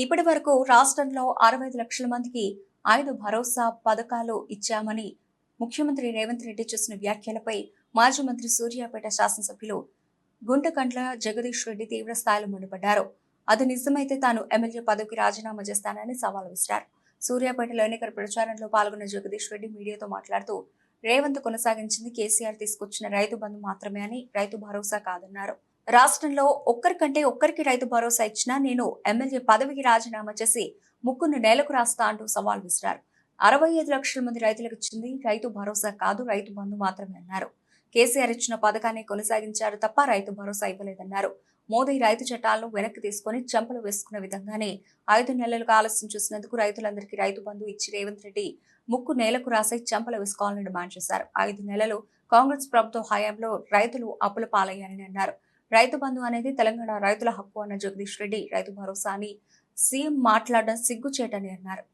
ఇప్పటి వరకు రాష్ట్రంలో అరవై ఐదు లక్షల మందికి ఐదు భరోసా పథకాలు ఇచ్చామని ముఖ్యమంత్రి రేవంత్ రెడ్డి చేసిన వ్యాఖ్యలపై మాజీ మంత్రి సూర్యాపేట శాసనసభ్యులు గుంటకండ్ల జగదీష్ రెడ్డి తీవ్ర స్థాయిలో మండిపడ్డారు. అది నిజమైతే తాను ఎమ్మెల్యే పదవికి రాజీనామా చేస్తానని సవాల్ విసిరారు. సూర్యాపేటలో ఎన్నికల ప్రచారంలో పాల్గొన్న జగదీష్ రెడ్డి మీడియాతో మాట్లాడుతూ రేవంత్ కొనసాగించింది కేసీఆర్ తీసుకొచ్చిన రైతు బంధు మాత్రమే అని రైతు భరోసా కాదన్నారు. రాష్ట్రంలో ఒక్కరికంటే ఒక్కరికి రైతు భరోసా ఇచ్చినా నేను ఎమ్మెల్యే పదవికి రాజీనామా చేసి ముక్కును నేలకు రాస్తా అంటూ సవాల్ విసిరారు. అరవై ఐదు లక్షల మంది రైతులకు ఇచ్చింది రైతు భరోసా కాదు రైతు బంధు మాత్రమే అన్నారు. కేసీఆర్ ఇచ్చిన పథకాన్ని కొనసాగించారు తప్ప రైతు భరోసా ఇవ్వలేదన్నారు. మోదీ రైతు చట్టాలను వెనక్కి తీసుకొని చెంపలు వేసుకున్న విధంగానే ఐదు నెలలకు ఆలస్యం చేసినందుకు రైతులందరికీ రైతు బంధు ఇచ్చి రేవంత్ రెడ్డి ముక్కు నేలకు రాసే చెంపలు వేసుకోవాలని డిమాండ్ చేశారు. ఐదు నెలలు కాంగ్రెస్ ప్రభుత్వ హయాంలో రైతులు అప్పుల పాలయ్యారని అన్నారు. రైతు బంధు అనేది తెలంగాణ రైతుల హక్కు అన్న జగదీష్ రెడ్డి రైతు భరోసా అని సీఎం మాట్లాడడం సిగ్గుచేటని అన్నారు.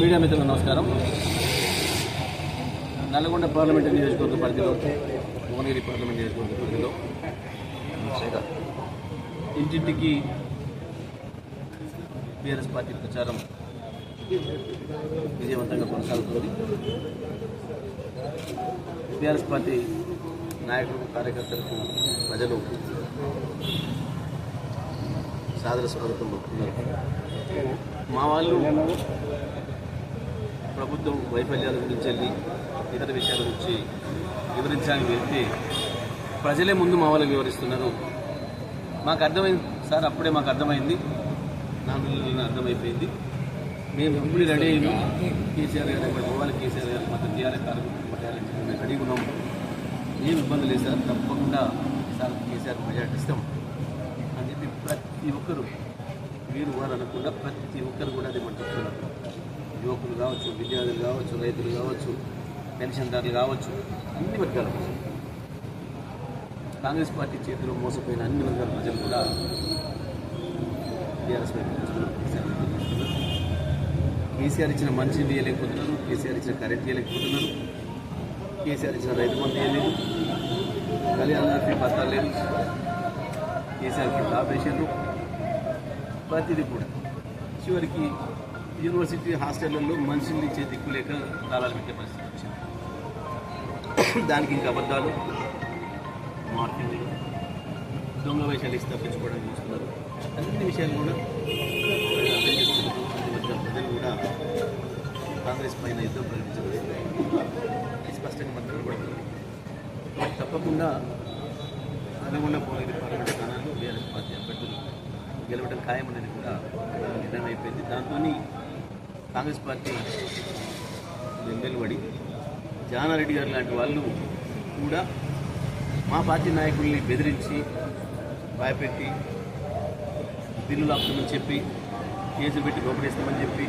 మీడియా మిత్రులకు నమస్కారం. నల్గొండ పార్లమెంటు నియోజకవర్గ పరిధిలో భువనగిరి పార్లమెంట్ నియోజకవర్గ పరిధిలో ఇంటింటికి బీఆర్ఎస్ పార్టీ ప్రచారం విజయవంతంగా కొనసాగుతుంది. బీఆర్ఎస్ పార్టీ నాయకులకు కార్యకర్తలకు ప్రజలు సాదర స్వాగతం పలుకుతున్నారు. మా వాళ్ళు ప్రభుత్వం వైఫల్యాల గురించి వెళ్ళి ఇతర విషయాల గురించి వివరించడానికి వెళ్తే ప్రజలే ముందు మా వాళ్ళకి వివరిస్తున్నారు. మాకు అర్థమైంది. సార్ అప్పుడే మాకు అర్థమైంది. నా నెలలు అర్థమైపోయింది. మేము ఇప్పుడు రెడీ అయినాం కేసీఆర్ గారు ఇక్కడ పోవాలి కేసీఆర్ గారు మాకు టీఆర్ఎస్ కార్యక్రమం పట్టాలని మేము రెడీగా ఉన్నాము. ఏం ఇబ్బంది లేదు సార్ తప్పకుండా సార్ కేసీఆర్ మెజార్టీ ఇస్తాం. అని చెప్పి ప్రతి ఒక్కరు మీరు వారు అనకుండా ప్రతి ఒక్కరు కూడా అది చెప్తున్నారు. యువకులు కావచ్చు విద్యార్థులు కావచ్చు రైతులు కావచ్చు పెన్షన్దారులు కావచ్చు అన్ని వర్గాల ప్రజలు. కాంగ్రెస్ పార్టీ చేతిలో మోసపోయిన అన్ని వర్గాల ప్రజలు కూడా టీఆర్ఎస్ కేసీఆర్ కేసీఆర్ ఇచ్చిన మంచి ఇవ్వలేకపోతున్నారు కేసీఆర్ ఇచ్చిన కరెంట్ ఇవ్వలేకపోతున్నారు కేసీఆర్ ఇచ్చిన రైతు బంధు ఇవ్వలేదు కళ్యాణ లక్ష్మి పత్రాలు లేదు కేసీఆర్కి ఆపరేషన్లు ప్రతిదీ కూడా. చివరికి యూనివర్సిటీ హాస్టళ్ళలో మనుషుల్ని ఇచ్చే దిక్కు లేక తాళాలు పెట్టే పరిస్థితి వచ్చింది. దానికి ఇంకా అబద్ధాలు మార్కెట్ దొంగ వేషాలు ఇస్తే తప్పించుకోవడానికి చూస్తున్నారు. అన్ని విషయాలు కూడా అర్థం చేసుకుంటున్నారు. ప్రజలు కూడా కాంగ్రెస్ పైన యుద్ధం ప్రకటించబడింది స్పష్టంగా మనకు కనబడుతుంది తప్పకుండా అనుగుణ పోలీసు పార్లమెంట్ స్థానాల్లో బీఆర్ఎస్ పార్టీ అభ్యర్థులు గెలవడం ఖాయమనేది కూడా నిర్ణయం అయిపోయింది దాంతో కాంగ్రెస్ పార్టీ నిలబడి జానారెడ్డి గారు లాంటి వాళ్ళు కూడా మా పార్టీ నాయకుల్ని బెదిరించి భయపెట్టి బిల్లులు ఆపుతామని చెప్పి కేసులు పెట్టి లోపడేస్తామని చెప్పి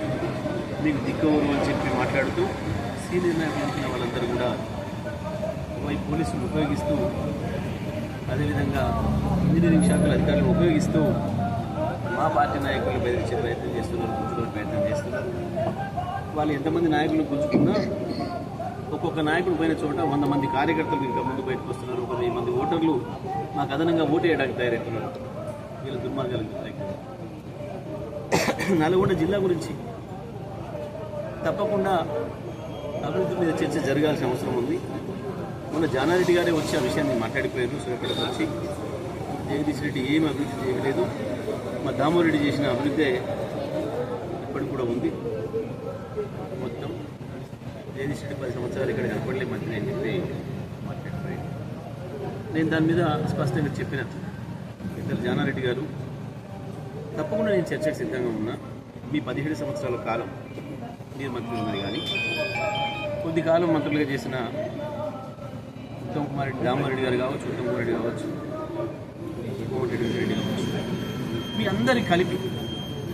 మీకు దిక్కవరు అని చెప్పి మాట్లాడుతూ సీనియర్ నాయకులు వాళ్ళందరూ కూడా వైపు పోలీసులు ఉపయోగిస్తూ అదేవిధంగా ఇంజనీరింగ్ శాఖల అధికారులు ఉపయోగిస్తూ మా పార్టీ నాయకులు బెదిరించే ప్రయత్నం చేస్తున్నారు గుంజుకునే ప్రయత్నం చేస్తున్నారు. వాళ్ళు ఎంతమంది నాయకులను గుంజుకున్నా ఒక్కొక్క నాయకుడు పోయిన చోట వంద మంది కార్యకర్తలు ఇంకా ముందు బయటకు వస్తున్నారు ఒక వెయ్యి మంది ఓటర్లు మాకు అదనంగా ఓటు వేయడానికి తయారవుతున్నారు. వీళ్ళ దుర్మార్గాలు నల్గొండ జిల్లా గురించి తప్పకుండా అభివృద్ధి మీద చర్చ జరగాల్సిన అవసరం ఉంది. మొన్న జానారెడ్డి గారే వచ్చి ఆ విషయాన్ని మాట్లాడిపోయారు సూర్యాపేటకు వచ్చి. జగదీష్ రెడ్డి ఏం అభివృద్ధి చేయలేదు. మా దామోరెడ్డి చేసిన అభివృద్ధి ఇప్పటికి కూడా ఉంది. మొత్తం జగదీష్ రెడ్డి పది సంవత్సరాలు ఇక్కడ కనపడలే మంత్రి అని చెప్పి మాట్లాడిపోయాడు నేను దాని మీద స్పష్టంగా చెప్పిన ఇద్దరు జానారెడ్డి గారు తప్పకుండా నేను చర్చకు సిద్ధంగా ఉన్నా. మీ పదిహేడు సంవత్సరాల కాలం మీరు మంత్రి ఉన్నారు కానీ కొద్ది కాలం మంత్రులుగా చేసిన ఉత్తమ్ కుమార్ రెడ్డి దామారెడ్డి గారు కావచ్చు ఉత్తమ్ కుమార్ రెడ్డి కావచ్చు కోమటిరెడ్డి రెడ్డి కావచ్చు మీ అందరి కలిపి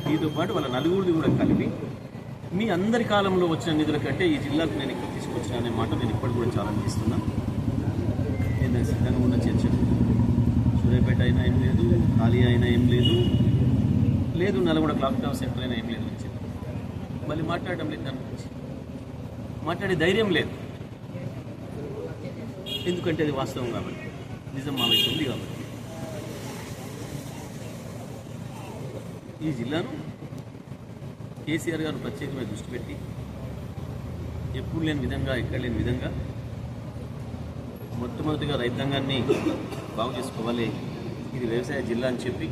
మీతో పాటు వాళ్ళ నలుగురిది కూడా కలిపి మీ అందరి కాలంలో వచ్చిన నిధుల కంటే ఈ జిల్లాకు నేను ఇక్కడ తీసుకొచ్చిన అనే మాట నేను ఇప్పటి కూడా చాలా అనిపిస్తున్నా. నేను దానికి సిద్ధంగా ఉన్న చర్చ. సూర్యాపేట అయినా ఏం లేదు ఖాళీ అయినా ఏం లేదు లేదు నల్గొండ క్లాక్ టవర్ సెంటర్ అయినా ఏం లేదు. మళ్ళీ మాట్లాడడం లేదు దాని గురించి. మాట్లాడే ధైర్యం లేదు. ఎందుకంటే అది వాస్తవం కాబట్టి. నిజం మా వైపు ఉంది కాబట్టి. ఈ జిల్లాను కేసీఆర్ గారు ప్రత్యేకమైన దృష్టి పెట్టి ఎప్పుడు లేని విధంగా ఎక్కడ లేని విధంగా మొట్టమొదటిగా రైతాంగాన్ని బాగు చేసుకోవాలి. ఇది వ్యవసాయ జిల్లా అని చెప్పి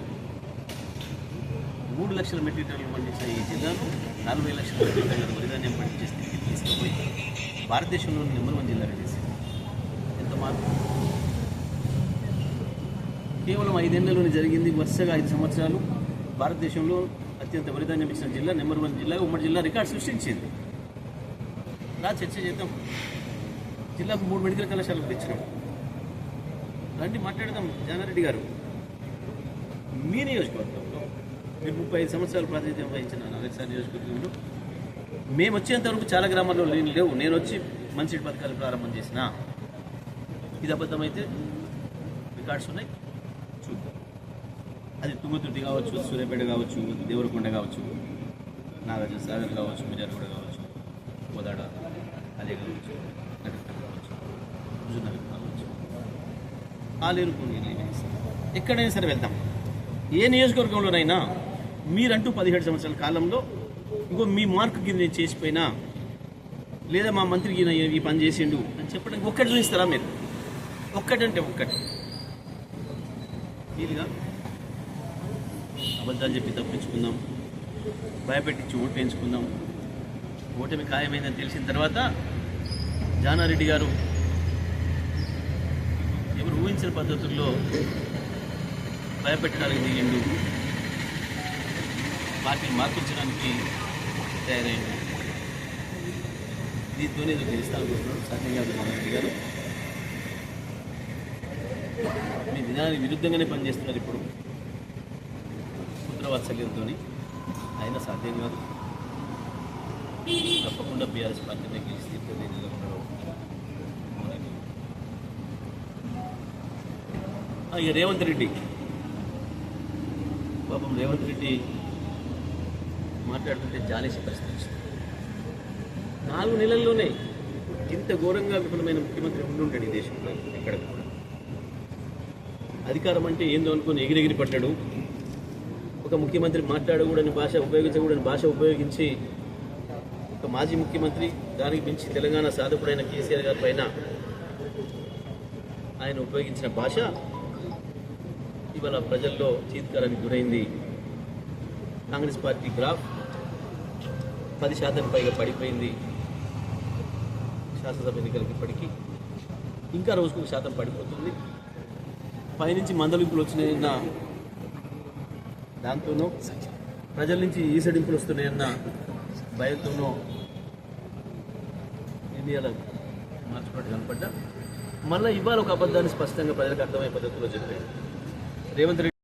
మూడు లక్షల మెట్రిక్ టన్నులు పండించిన ఈ జిల్లాను నలభై లక్షల మెట్రిక్ వరిధాన్యం పండించే స్థితికి తీసుకుపోయి భారతదేశంలోని నెంబర్ వన్ జిల్లా చేసింది ఎంత మార్పు? కేవలం ఐదేళ్ళలోనే జరిగింది వరుసగా ఐదు సంవత్సరాలు. భారతదేశంలో అత్యంత వరిధాన్యం ఇచ్చిన జిల్లా నెంబర్ వన్ జిల్లా ఉమ్మడి జిల్లా రికార్డు సృష్టించింది. రా చర్చ చేద్దాం. జిల్లాకు మూడు మెడికల్ కళాశాలకు తెచ్చినాం. రండి మాట్లాడదాం జానారెడ్డి గారు. మీ నియోజకవర్గం. నేను ముప్పై ఐదు సంవత్సరాలు ప్రాతినిధ్యం వహించినాను నగరసారి నియోజకవర్గంలో మేము వచ్చేంత వరకు చాలా గ్రామాల్లో లేని లేవు. నేను వచ్చి మంచి పథకాలు ప్రారంభం చేసిన. ఇది అబద్ధమైతే రికార్డ్స్ ఉన్నాయి. చూద్దాం. అది తుంగతుర్తి కావచ్చు సూర్యాపేట కావచ్చు దేవరకొండ కావచ్చు నాగార్జున సాగర్ కావచ్చు మిర్యాలగూడ కావచ్చు కోదాడ అదే కావచ్చు నగర్ కావచ్చు హుజూర్నగర్ కావచ్చు. ఆలేరు కొన్ని ఎక్కడైనా సరే వెళ్తాం. ఏ నియోజకవర్గంలోనైనా మీరంటూ పదిహేడు సంవత్సరాల కాలంలో ఇంకో మీ మార్కుకి నేను చేసిపోయినా లేదా మా మంత్రి ఈయన ఈ పని చేసిండు అని చెప్పడానికి ఒక్కటి చూపిస్తారా మీరు? ఒక్కటంటే ఒక్కటి. వీలుగా? అబద్ధాలు చెప్పి తప్పించుకుందాం. భయపెట్టించి ఓటు వేయించుకుందాం. ఓటమి ఖాయమైందని తెలిసిన తర్వాత జానారెడ్డి గారు ఎవరు ఊహించిన పద్ధతుల్లో భయపెట్టడానికి దిగిండు. పార్టీని మార్పించడానికి తయారైంది. దీంతోనే నేను గెలుస్తానుకుంటున్నాడు సత్యంగా కాదు గారు. మీ విధానానికి విరుద్ధంగానే పనిచేస్తున్నారు ఇప్పుడు పుత్రవాత్సల్యంతో అయినా సాధ్యం కాదు. తప్పకుండా బీఆర్ఎస్ పార్టీనే గెలిచి తీరుతుంది ఇక రేవంత్ రెడ్డి. పాపం రేవంత్ రెడ్డి మాట్లాడుతుంటే జాలేసి పరిస్థితి నాలుగు నెలల్లోనే ఇంత ఘోరంగా విఫలమైన ముఖ్యమంత్రి ఉండుంటాడు ఈ దేశంలో ఎక్కడ కూడా. అధికారం అంటే ఏందో అనుకుని ఎగిరెగిరి పడ్డాడు. ఒక ముఖ్యమంత్రి మాట్లాడకూడని భాష ఉపయోగించకూడని భాష ఉపయోగించి ఒక మాజీ ముఖ్యమంత్రి దానికి మించి తెలంగాణ సాధకుడైన కేసీఆర్ గారి పైన ఆయన ఉపయోగించిన భాష ఇవాళ ప్రజల్లో చీత్కారానికి గురైంది. కాంగ్రెస్ పార్టీ గ్రాఫ్ పది శాతం పైగా పడిపోయింది శాసనసభ ఎన్నికలకి ఇప్పటికీ. ఇంకా రోజుకు ఒక శాతం పడిపోతుంది. పైనుంచి మందలింపులు వచ్చినాయన్న దాంతోనూ ప్రజల నుంచి ఈసడింపులు వస్తున్నాయన్న భయంతోనూ ఇండియాలో మార్చుకున్నట్టు కనపడ్డా. మళ్ళీ ఇవాళ ఒక అబద్ధాన్ని స్పష్టంగా ప్రజలకు అర్థమయ్యే పద్ధతిలో చెప్పాడు రేవంత్ రెడ్డి